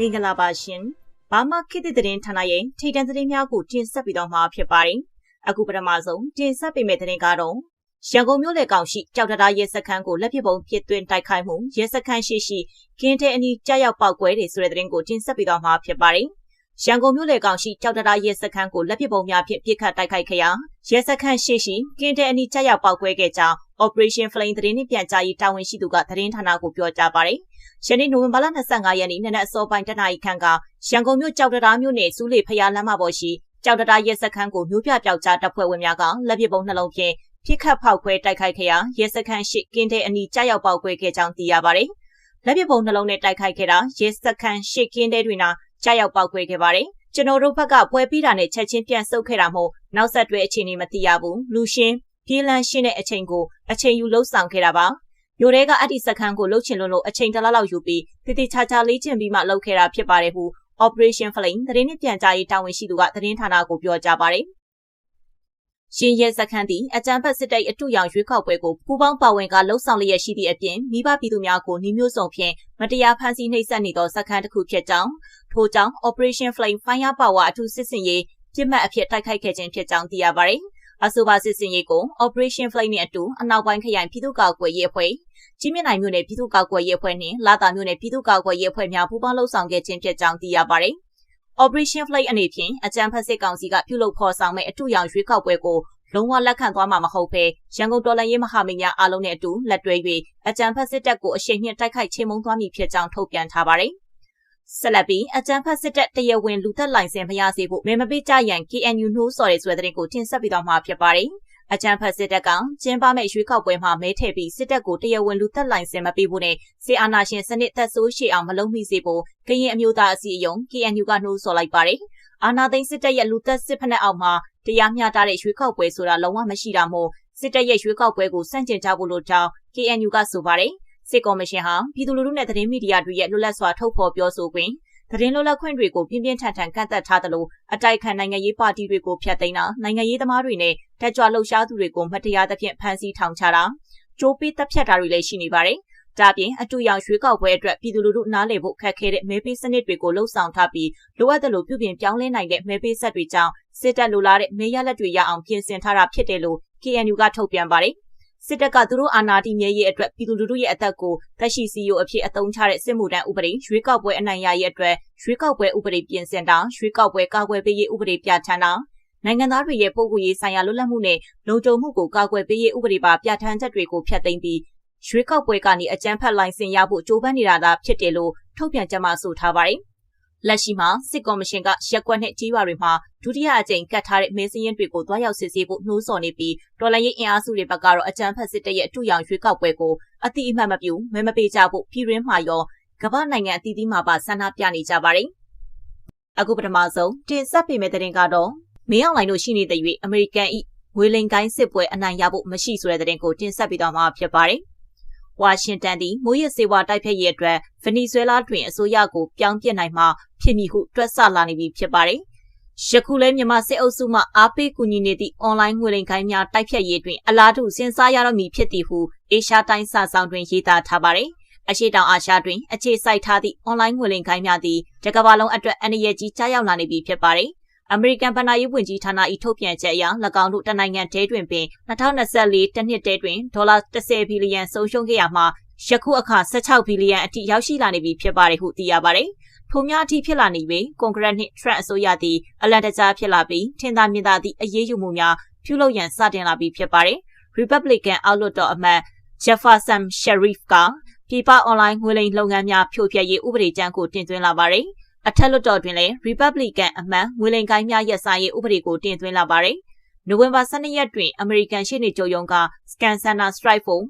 မင်္ဂလာပါရှင်။ဘာမှခေတ်သစ်သတင်းဌာနရဲ့ထိတ်တန့်သတင်းများကိုတင်ဆက်ပြီးတော့မှာဖြစ်ပါတယ်။အခုပထမဆုံးတင်ဆက်ပေးမယ့်သတင်းကတော့ရန်ကုန်မြို့လေကောင်ရှိကြောက်တရားရဲစခန်းကိုလက်ပစ်ပုံဖြစ်သွင်းတိုက်ခိုက်မှုရဲစခန်းရှိရှိကင်းတဲ့အနီးကြောက်ရောက်ပောက်ကွဲတယ်ဆိုတဲ့သတင်းကိုတင်ဆက်ပြီးတော့မှာဖြစ်ပါတယ်။ ရန်ကုန်မြို့လေကောင်ရှိကြောက်တရားရဲစခန်းကိုလက်ပစ်ပုံများဖြင့်ပြစ်ခတ်တိုက်ခိုက်ခဲ့ရာရဲစခန်းရှိရှိကင်းတဲ့အနီးကြောက်ရောက်ပောက်ကွဲခဲ့ကြောင်း Operation Flame သတင်းနှင့်ပြန်ကြားရေးတာဝန်ရှိသူကသတင်းဌာနကိုပြောကြားပါတယ်။ယနေ့နိုဝင်ဘာလ25ရက်နေ့နနက်အစောပိုင်းတနာရီခန့်ကရန်ကုန်မြို့ကြောက်တရားမြို့နယ်စူးလေဖျားလမ်းမပေါ်ရှိကြောက်တရားရဲစခန်းကိုမြို့ပြပျောက်ကြားတပ်ဖွဲ့ဝင်များကလက်ပစ်ပုံနှလုံးဖြင့်ပြစ်ခတ်ဖောက်ခွဲတိုက်ခိုက်ခဲ့ရာရဲစခန်းရှိကင်းတဲ့အနီးကြားရောက်ပေါက်ခွဲခဲ့ကြောင်းသိရပါတယ်။လက်ပစ်ပုံနှလုံးနဲ့တိုက်ခိုက်ခဲ့တာရဲစခန်းရှိကင်းတဲ့တွင်နာ ကြားရောက်ပေါက်ခွဲခဲ့ပါတယ်။ကျွန်တော်တို့ဘက်ကပွဲပြီးတာနဲ့ချက်ချင်းပြန်ဆုတ်ခဲ့တာမို့နောက်ဆက်တွဲအခြေအနေမသိရဘူး။လူရှင်းပြေးလန်းရှင်းတဲ့အချိန်ကိုအချိန်ယူလှုပ်ဆောင်ခဲ့တာပါ။မျိုးတွေကအဲ့ဒီစခန်းကိုလှုပ်ချင်လို့လို့အချိန်တလားလောက်ယူပြီးတတိချာချာလေးကျင့်ပြီးမှလှုပ်ခဲ့တာဖြစ်ပါတယ်ဟု Operation Flame သတင်းနဲ့ပြန်ကြားရေးတာဝန်ရှိသူကသတင်းဌာနကိုပြောကြားပါတယ်။ ရှင်ရဲစခန်းသည်အကြံဖက်စစ်တပ်အတူရောင်ရွေးကောက်ပွဲကိုပူးပေါင်းပါဝင်ကလှုပ်ဆောင်လျက်ရှိသည့်အပြင်မိဘပြည်သူများကိုနှီးမျိုးစုံဖြင့်မတရားဖမ်းဆီးနှိပ်စက်နေသောစခန်းတစ်ခုဖြစ်ကြောင်းထို့ကြောင့် Operation Flame Fire Power အထူးစစ်စင်ရေးပြစ်မှတ်အဖြစ်တိုက်ခိုက်ခဲ့ခြင်းဖြစ်ကြောင်းသိရပါတယ်။အဆိုပါစစ်စင်ရေးကို Operation Flame နဲ့အတူအနောက်ပိုင်းခရိုင်ပြည်သူ့ကာကွယ်ရေးအဖွဲ့ကြီးမြင့်နိုင်မြို့နယ်ပြည်သူ့ကာကွယ်ရေးအဖွဲ့နှင့်လာတာမြို့နယ်ပြည်သူ့ကာကွယ်ရေးအဖွဲ့များပူးပေါင်းလှုပ်ဆောင်ခဲ့ခြင်းဖြစ်ကြောင်းသိရပါတယ်။ Operation Flight အနေဖြင့်အကြံဖက်စစ်ကောင်စီကပြုလုပ်ဖော်ဆောင်မဲ့အထူးရောင်ရွေးကောက်ပွဲကိုလုံးဝလက်ခံသွားမှာမဟုတ်ဘဲရန်ကုန်တော်လှန်ရေးမဟာမိတ်များအားလုံးနဲ့အတူလက်တွဲ၍အကြံဖက်စစ်တပ်ကိုအရှိန်မြင့်တိုက်ခိုက်ချေမှုန်းသွားမည်ဖြစ်ကြောင်းထုတ်ပြန်ထားပါတယ်။ဆက်လက်ပြီးအကြံဖက်စစ်တပ်တရဝင်းလူသက်လိုင်စင်မရစေဖို့မေမပေးကြရန် KNU နှိုးဆော်တဲ့ဆိုတဲ့တဲ့ကိုတင်ဆက်ပြီးတော့မှာဖြစ်ပါတယ်။ အကြံဖက်စစ်တပ်ကကျင်းပမဲ့ရွေးကောက်ပွဲမှာမဲထည့်ပြီးစစ်တပ်ကိုတရဝင်းလူသက်လိုင်စင်မပေးဖို့နဲ့စီအာနာရှင်စနစ်သက်ဆိုးရှိအောင်မလုံးမိစေဖို့ကရင်အမျိုးသားအစည်းအရုံး KNU ကနှိုးဆော်လိုက်ပါတယ်။အာနာသိန်းစစ်တပ်ရဲ့လူသက်စစ်ဖက်နှက်အောက်မှာတရားမျှတတဲ့ရွေးကောက်ပွဲဆိုတာလုံးဝမရှိတာမို့စစ်တပ်ရဲ့ရွေးကောက်ပွဲကိုစန့်ကျင်ကြဖို့လို့ကြောင်း KNU ကဆိုပါတယ်စစ်ကော်မရှင်ဟာပြည်သူလူထုနဲ့သတင်းမီဒီယာတွေရဲ့လွတ်လပ်စွာထုတ်ဖော်ပြောဆိုခွင့် သတင်းလွတ်လပ်ခွင့်တွေကိုပြင်းပြင်းထန်ထန်ကန့်သက်ထားသလိုအတိုက်ခံနိုင်ငံရေးပါတီတွေကိုဖျက်သိမ်းတာနိုင်ငံရေးသမားတွေနဲ့တက်ကြွလှုပ်ရှားသူတွေကိုမတရားသဖြင့်ဖမ်းဆီးထောင်ချတာကြိုးပေးတပ်ဖြတ်တာတွေလည်းရှိနေပါတယ်ဒါပြင်အတူရောင်ရွေးကောက်ပွဲအတွက်ပြည်သူလူထုနားလည်ဖို့ခက်ခဲတဲ့မဲပေးစနစ်တွေကိုလှုံ့ဆော်ထားပြီးလိုအပ်သလိုပြုပြင်ပြောင်းလဲနိုင်တဲ့မဲပေးဆက်တွေကြောင့်စစ်တပ်လိုလားတဲ့မဲရလက်တွေရအောင်ပြင်ဆင်ထားတာဖြစ်တယ်လို့ KNU ကထုတ်ပြန်ပါတယ် စစ်တပ်ကသူတို့အာဏာတည်မြဲရေးအတွက်ပြည်သူလူထုရဲ့အသက်ကိုတက်ရှိစီယိုအဖြစ်အသုံးချတဲ့စစ်မှုထမ်းဥပဒေရွေးကောက်ပွဲအနိုင်ရရေးအတွက်ရွေးကောက်ပွဲဥပဒေပြင်ဆင်တာရွေးကောက်ပွဲကာကွယ်ပေးရေးဥပဒေပြဋ္ဌာန်းတာနိုင်ငံသားတွေရဲ့ပုဂ္ဂိုလ်ရေးဆိုင်ရာလွတ်လပ်မှုနဲ့လုံခြုံမှုကိုကာကွယ်ပေးရေးဥပဒေပါပြဋ္ဌာန်းချက်တွေကိုဖျက်သိမ်းပြီးရွေးကောက်ပွဲကနေအကြမ်းဖက်လိုင်စင်ရဖို့ကြိုးပမ်းနေတာသာဖြစ်တယ်လို့ထုတ်ပြန်ကြမှာဆိုထားပါတယ်။ လက်ရှိမှာစစ်ကော်မရှင်ကရက်ကွက်နဲ့ကြီးရွာတွေမှာဒုတိယအကြိမ်ကတ်ထားတဲ့မဲစင်းရင်တွေကိုတွားရောက်စစ်ဆေးဖို့နှိုးဆော်နေပြီးတော်လိုင်းရေးအင်အားစုတွေဘက်ကတော့အကြမ်းဖက်စစ်တပ်ရဲ့အထူးရောင်ရွေးကောက်ပွဲကိုအတိအမှတ်မပြုမဲမပေးကြဖို့ပြည်ရင်းမှာရောကမ္ဘာနိုင်ငံအသီးသီးမှာပါဆန္ဒပြနေကြပါတယ်။အခုပထမဆုံးတင်ဆက်ပေးမယ့်တဲ့ကတော့မင်းအောင်လှိုင်တို့ရှိနေတဲ့၍အမေရိကန်ဤငွေလိန်ကိုင်းစစ်ပွဲအနိုင်ရဖို့မရှိဆိုတဲ့တဲ့ကိုတင်ဆက်ပေးတော့မှာဖြစ်ပါတယ်။ ဝါရှင်တန်သည်မိုးရစေဝါတိုက်ဖြတ်ရေးအတွက်ဗနီဇွဲလားတွင်အစိုးရကိုပြောင်းပြစ်နိုင်မှဖြစ်မည်ဟုတွက်ဆလာနေပြီဖြစ်ပါတယ်။ယခုလဲမြန်မာစစ်အုပ်စုမှအားပေးကူညီနေသည့်အွန်လိုင်းငွေလိမ်ခိုင်းများတိုက်ဖြတ်ရေးတွင်အလားတူစဉ်းစားရတော့မည်ဖြစ်သည်ဟုအေရှားတိုင်းစာဆောင်တွင်ရေးသားထားပါတယ်။အရှိတောင်အာရှတွင်အခြေစိုက်ထားသည့်အွန်လိုင်းငွေလိမ်ခိုင်းများသည်တကမ္ဘာလုံးအတွက်အန္တရာယ်ကြီးကြားရောက်လာနေပြီဖြစ်ပါတယ်။ အမေရိကန်ဗဏ္ဍာရေးဝန်ကြီးဌာန၏ထုတ်ပြန်ချက်အရ၎င်းတို့တနိုင်ငံတဲတွင်ပင်2024တနှစ်တဲတွင်ဒေါ်လာ10ဘီလီယံဆုံးရှုံးခဲ့ရမှာယခုအခါ16ဘီလီယံအထိရောက်ရှိလာနေပြီဖြစ်ပါတယ်ဟုသိရပါတယ်။ထိုများအထိဖြစ်လာနေပြီးကွန်ဂရက်နှင့်ထရန့်အစိုးရသည်အလန်တကြားဖြစ်လာပြီးထင်သာမြင်သာသည့်အရေးယူမှုများပြုလုပ်ရန်စတင်လာပြီးဖြစ်ပါတယ်။ Republican အောက်လွှတ်တော်အမတ် Jefferson Sharif ကပြည်ပအွန်လိုင်းငွေလိမ်လုပ်ငန်းများဖြိုဖျက်ရေးဥပဒေကြမ်းကိုတင်သွင်းလာပါတယ်။ အထက်လွှတ်တော်တွင်လည်း Republican အမတ်ငွေလိမ်ကိုင်းများရက်ဆိုင်ရေးဥပဒေကိုတင်သွင်းလာပါတယ်။နိုဝင်ဘာ12ရက်တွင် American ရှေ့နေချုပ်ရုံးက Scan Center Strike Force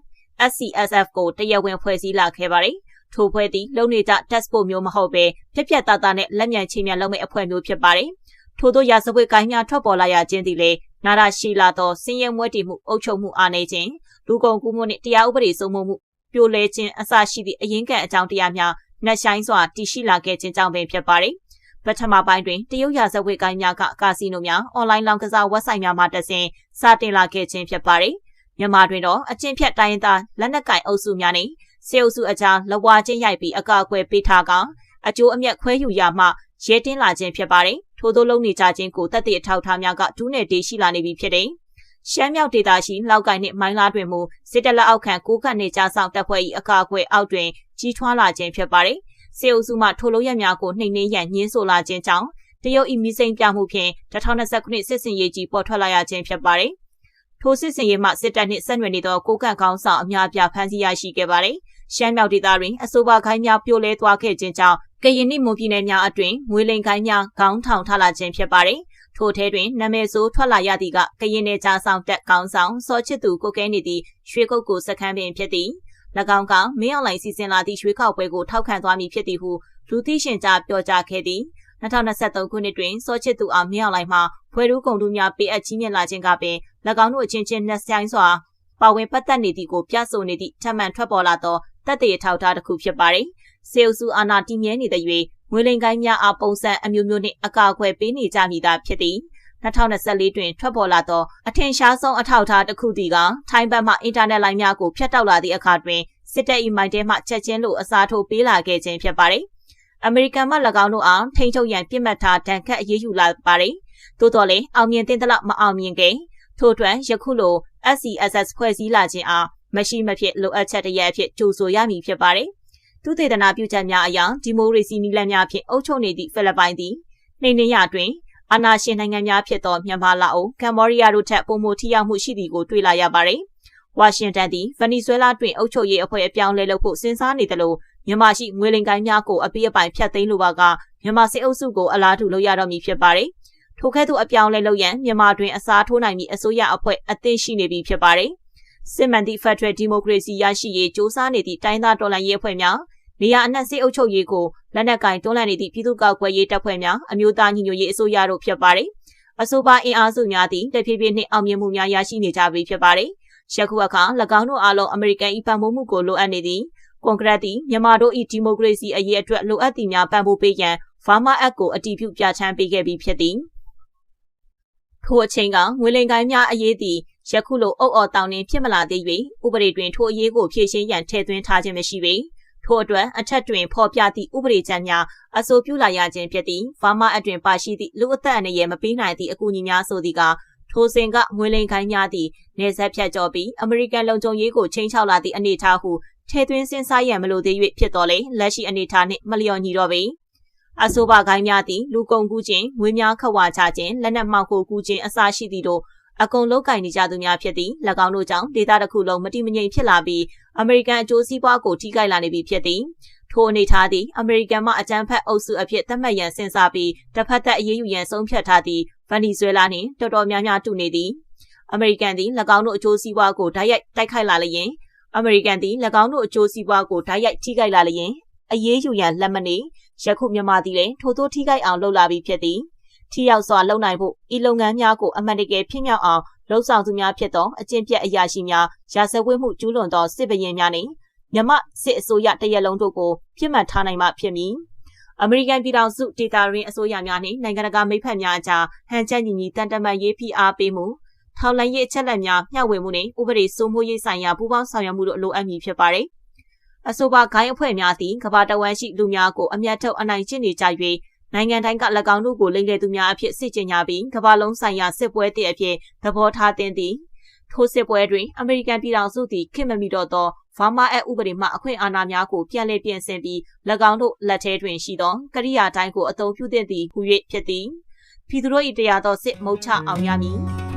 SCSF ကိုတရားဝင်ဖွဲ့စည်းလာခဲ့ပါတယ်။ထိုဖွဲ့သည်လုံနေကြ test ဖို့မျိုးမဟုတ်ဘဲပြက်ပြက်သားသားနဲ့လက်မြန်ချင်းမြန်လုပ်မဲ့အဖွဲ့မျိုးဖြစ်ပါတယ်။ထို့သောရာဇဝတ်ကိုင်းများထွက်ပေါ်လာရခြင်းသည်လည်းနာရရှိလာသောစင်ရဲမွဲတည်မှုအုပ်ချုပ်မှုအားနည်းခြင်းလူကုန်ကူးမှုနှင့်တရားဥပဒေစိုးမိုးမှုပြိုလဲခြင်းအစရှိသည့်အရင်းခံအကြောင်းတရားများ နှက်ဆိုင်စွာတည်ရှိလာခဲ့ခြင်းကြောင့်ပင်ဖြစ်ပါတယ်။ပထမပိုင်းတွင်တရုတ်ရာဇဝတ်ကိုင်းများကကာစီနိုများအွန်လိုင်းလောင်းကစားဝက်ဆိုင်များမှတဆင့်စတင်လာခဲ့ခြင်းဖြစ်ပါတယ်။မြန်မာတွင်တော့အကျင့်ဖြတ်တိုင်းသားလက်နက်ကင်အုပ်စုများနှင့်စေအုပ်စုအကြားလဝါချင်းရိုက်ပြီးအကာအကွယ်ပေးထားကအအကျိုးအမြတ်ခွဲယူရမှရဲတင်းလာခြင်းဖြစ်ပါတယ်။ထို့သောလုံနေကြခြင်းကိုတပ်တဲ့အထောက်ထားများကဒူးနယ်တေးရှိလာနေပြီဖြစ်တယ်။ ရှမ်းမြောက်ဒေသရှိလောက်ကိုင်းနှင့်မိုင်းလားတွင်မူစစ်တပ်လက်အောက်ခံကိုကတ်နေကြဆောင်တပ်ဖွဲ့၏အကာအကွယ်အောက်တွင်ကြီးထွားလာခြင်းဖြစ်ပါတယ်။စေအုပ်စုမှထိုလိုရက်များကိုနှိမ်နှင်းရန်ညှင်းဆိုလာခြင်းကြောင့်တရုတ်၏မိစိန်ပြမှုဖြင့်2020ခုနှစ်စစ်စင်ရေးကြီးပေါ်ထွက်လာရခြင်းဖြစ်ပါတယ်။ထိုစစ်စင်ရေးမှစစ်တပ်နှင့်ဆက်နွယ်နေသောကိုကန့်ကောင်းဆောင်အများအပြားဖမ်းဆီးရရှိခဲ့ပါတယ်။ရှမ်းမြောက်ဒေသတွင်အဆိုပါခိုင်းများပြိုလဲသွားခဲ့ခြင်းကြောင့်ကရင်နှင့်မွန်ပြည်နယ်များအတွင်ငွေလိန်ခိုင်းများခေါင်းထောင်ထလာခြင်းဖြစ်ပါတယ်။ ထိုထဲတွင်နာမည်ဆိုးထွက်လာရသည့်ကကရင်နယ်ကြားဆောင်တက်ကောင်းဆောင်စောချစ်သူကိုကဲနေသည့်ရွှေကုတ်ကိုစခန်းပင်ဖြစ်သည်။၎င်းကမင်းအောင်လှိုင်စီစဉ်လာသည့်ရွှေခောက်ပွဲကိုထောက်ခံသွားမည်ဖြစ်သည်ဟုလူသိရှင်ကြားပြောကြားခဲ့သည်။2023ခုနှစ်တွင်စောချစ်သူအောင်မြောက်လိုက်မှဖွယ်ရူးကုန်သူများပေးအပ်ကြီးမြင့်လာခြင်းကပင်၎င်းတို့အချင်းချင်းနှက်ဆိုင်စွာပါဝင်ပတ်သက်နေသည့်ကိုပြဆိုနေသည့်ထပ်မံထွက်ပေါ်လာသောတပ်တေထောက်ထားတစ်ခုဖြစ်ပါတယ်။ စေအုပ်စုအာဏာတည်မြဲနေတဲ့၍ငွေလိန်ကိုင်းများအားပုံစံအမျိုးမျိုးနှင့်အကာအကွယ်ပေးနေကြမိတာဖြစ်သည်2024တွင်ထွက်ပေါ်လာသောအထင်ရှားဆုံးအထောက်အထားတစ်ခုသည်ကထိုင်းဘက်မှအင်တာနက်လိုင်းများကိုဖျက်တောက်လာသည့်အခါတွင်စစ်တပ်၏မိုက်တဲမှချက်ချင်းလိုအစားထိုးပေးလာခဲ့ခြင်းဖြစ်ပါတယ်။အမေရိကန်မှ၎င်းတို့အားထိန်းချုပ်ရန်ပြစ်မှတ်ထားဒဏ်ခတ်အရေးယူလာပါတယ်။သို့တော်လည်းအောင်မြင်တဲ့လောက်မအောင်မြင်ခင်ထို့အတွက်ယခုလို SCSS ဖွဲ့စည်းလာခြင်းအားမရှိမဖြစ်လိုအပ်ချက်တရက်အဖြစ်ကြိုဆိုရမည်ဖြစ်ပါတယ်။ သူသေသနာပြုချက်များအရဒီမိုကရေစီနည်းလမ်းများဖြင့်အုပ်ချုပ်နေသည့်ဖိလစ်ပိုင်သည်နှိမ့်နှင်းရတွင်အာဏာရှင်နိုင်ငံများဖြစ်သောမြန်မာလာအိုကမ္ဘောဒီးယားတို့ထက်ပုံမထိရောက်မှုရှိသည်ကိုတွေ့လာရပါတယ်။ဝါရှင်တန်သည်ဗနီဇွဲလားတွင်အုပ်ချုပ်ရေးအဖွဲ့အပြောင်းလဲလုပ်ဖို့စဉ်းစားနေသလိုမြန်မာရှိငွေလိမ်ကိုင်းများကိုအပိအပိုင်ဖျက်သိမ်းလိုပါကမြန်မာစစ်အုပ်စုကိုအလားတူလုပ်ရတော့မည်ဖြစ်ပါတယ်။ထိုကဲ့သို့အပြောင်းလဲလုပ်ရန်မြန်မာတွင်အစားထိုးနိုင်မည့်အစိုးရအဖွဲ့အသင့်ရှိနေပြီဖြစ်ပါတယ်။ စစ်မှန်သည့်ဖက်ဒရယ်ဒီမိုကရေစီရရှိရေးစ조사နေသည့်တိုင်းသားတော်လှန်ရေးအဖွဲ့များနေရာအနှံ့စစ်အုပ်ချုပ်ရေးကိုလက်နက်ကင်တွန်းလှန်နေသည့်ပြည်သူ့ကောက်ွယ်ရေးတပ်ဖွဲ့များအမျိုးသားညီညွတ်ရေးအစိုးရတို့ဖြစ်ပါတယ်။အဆိုပါအင်အားစုများသည့်တဖြည်းဖြည်းနှင့်အောင်မြင်မှုများရရှိနေကြပြီဖြစ်ပါတယ်။ယခုအခါ၎င်းတို့အားလုံးအမေရိကန်ဤပံ့ပိုးမှုကိုလိုအပ်နေသည်ကွန်ကရစ်သည်မြန်မာတို့၏ဒီမိုကရေစီအရေးအတွက်လိုအပ်သည့်များပံ့ပိုးပေးရန် Pharma Act ကိုအတည်ပြုပြဋ္ဌာန်းပေးခဲ့ပြီးဖြစ်သည် ထိုအချိန်ကငွေလိမ်ကိုင်းများအရေးသည်ယခုလိုအုပ်အော်တောင်းနှင်းဖြစ်မလာသေး၍ဥပဒေတွင်ထိုအရေးကိုဖြေရှင်းရန်ထည့်သွင်းထားခြင်းမရှိပေထို့အတွက်အထက်တွင်ဖော်ပြသည့်ဥပဒေကြမ်းများအဆိုပြုလာရခြင်းဖြစ်သည်ဘာမအတွင်ပါရှိသည့်လူအသက်အန္တရာယ်မပေးနိုင်သည့်အကူအညီများဆိုသည်ကထိုစဉ်ကငွေလိမ်ခိုင်းများသည့်နေဆက်ဖြတ်ကျော်ပြီးအမေရိကန်လုံခြုံရေးကိုချိန်ချောက်လာသည့်အနေအထားဟုထဲသွင်းစဉ်းစားရန်မလိုသေး၍ဖြစ်တော်လေလက်ရှိအနေအထားနှင့်မလျော်ညီတော့ပေ အဆိုပါဂိုင်းများသည်လူကုန်ကူးခြင်းငွေများခဝါချခြင်းလက်နက်မှောက်ခိုကူးခြင်းအစရှိသည့်တို့အကုန်လောက်ကင်နေကြသူများဖြစ်သည်၎င်းတို့ကြောင့်ဒေသတစ်ခုလုံးမတိမငြိမ်ဖြစ်လာပြီးအမေရိကန်အကျိုးစီးပွားကိုထိခိုက်လာနေပြီဖြစ်သည်ထိုအနေထားသည်အမေရိကန်မှအကြမ်းဖက်အုပ်စုအဖြစ်သတ်မှတ်ရန်စဉ်းစားပြီးတစ်ဖက်သက်အရေးယူရန်ဆုံးဖြတ်ထားသည့်ဗန်နီဇွဲလားနှင့်တော်တော်များများတူနေသည်အမေရိကန်သည်၎င်းတို့အကျိုးစီးပွားကိုဓာတ်ရိုက်တိုက်ခိုက်လာလျင်အမေရိကန်သည်၎င်းတို့အကျိုးစီးပွားကိုဓာတ်ရိုက်ထိခိုက်လာလျင်အရေးယူရန်လက်မနေ ယခုမြန်မာသည်လည်းထို့သောထိခိုက်အောင်လှုပ်လာပြီးဖြစ်သည်ထိရောက်စွာလုပ်နိုင်ဖို့ဤလုပ်ငန်းများကိုအမှန်တကယ်ဖြစ်မြောက်အောင်လှုပ်ဆောင်သူများဖြစ်သောအကျင့်ပြတ်အရာရှိများရာဇဝတ်မှုကျူးလွန်သောစစ်ဗရင်များနှင့်မြမစစ်အစိုးရတရက်လုံးတို့ကိုပြစ်မှတ်ထားနိုင်မှဖြစ်မည်အမေရိကန်ပြည်ထောင်စုဒေတာရင်းအစိုးရများနှင့်နိုင်ငံတကာမိတ်ဖက်များအကြားဟန်ချက်ညီညီတန်တမန်ရေးဖိအားပေးမှုထောက်လှမ်းရေးအချက်အလက်များမျှဝေမှုနဲ့ဥပဒေစိုးမိုးရေးဆိုင်ရာပူးပေါင်းဆောင်ရွက်မှုတို့လိုအပ်မည်ဖြစ်ပါတယ်။ အဆိုပါဂိုင်းအဖွဲ့များသည်ကမ္ဘာတဝန်းရှိလူများကိုအမျက်ထုတ်အနိုင်ကျင့်နေကြ၍နိုင်ငံတိုင်းက၎င်းတို့ကိုလိမ့်လေသူများအဖြစ်စစ်ကြင်ကြပြီးကမ္ဘာလုံးဆိုင်ရာစစ်ပွဲတည်အဖြစ်သဘောထားတင်သည်ထိုစစ်ပွဲတွင်အမေရိကန်ပြည်ထောင်စုသည်ခင်မမီတော့သောဗမာအက်ဥပဒေမှအခွင့်အာဏာများကိုပြန်လည်ပြင်ဆင်ပြီး၎င်းတို့လက်ထဲတွင်ရှိသောကရိယာတိုင်းကိုအသုံးပြုသင့်သည်ဟု၍ဖြစ်သည်ပြည်သူတို့၏တရားတော်စစ်မုတ်ချအောင်ရမည်